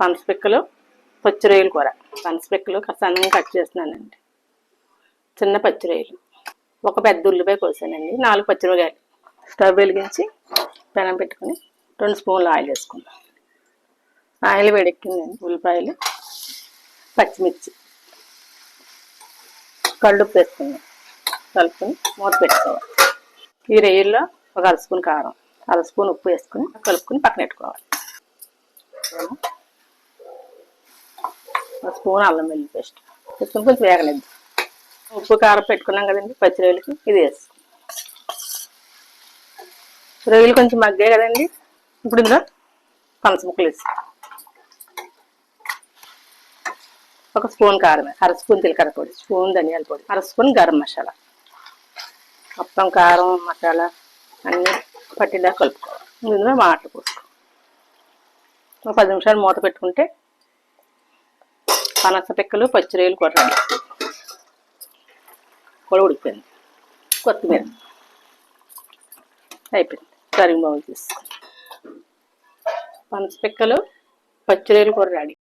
పనసపిక్కలు పచ్చిరొయ్యలు కూర. పనసపిక్కలు సన్నంగా కట్ చేస్తున్నానండి. చిన్న పచ్చిరొయ్యలు. ఒక పెద్ద ఉల్లిపాయ కోసానండి. నాలుగు పచ్చిమిరకాయలు స్టవ్ వెలిగించి పెనం పెట్టుకుని రెండు స్పూన్లు ఆయిల్ వేసుకుందాం. ఆయిల్ వేడెక్కిందండి ఉల్లిపాయలు పచ్చిమిర్చి. కళ్ళుప్పు వేసుకుందాం. కలుపుకొని మూత పెట్టుకోవాలి. ఈ రొయ్యల్లో ఒక అర స్పూన్ కారం అర స్పూన్ ఉప్పు వేసుకుని కలుపుకొని పక్కన పెట్టుకోవాలి. ఒక స్పూన్ అల్లం వెల్లుల్లి పేస్ట్. వేసుకుని కొంచెం వేగలేదు. ఉప్పు కారం పెట్టుకున్నాం కదండి పచ్చి రొయ్యలకి ఇది వేసుకో. రొయ్యలు కొంచెం మగ్గాయి కదండి ఇప్పుడు ఇందులో పనసముక్కలు వేసి ఒక స్పూన్ కారం అర స్పూన్ జీలకర్ర పొడి స్పూన్ ధనియాల పొడి అర స్పూన్ గరం మసాలా. మొత్తం కారం మసాలా అన్నీ పట్టిలా కలుపుకోవాలి ఇందులో మాటలు పోసుకో. ఒక పది నిమిషాలు మూత పెట్టుకుంటే పనస పిక్కలు పచ్చిరేలు కొట్టాలి కూడా ఉడికిపోయింది. కొత్తిమీర. అయిపోయింది. సర్వింగ్ బాగు తీసుకుని పనస పిక్కలు పచ్చిరొయ్యలు కూర రెడీ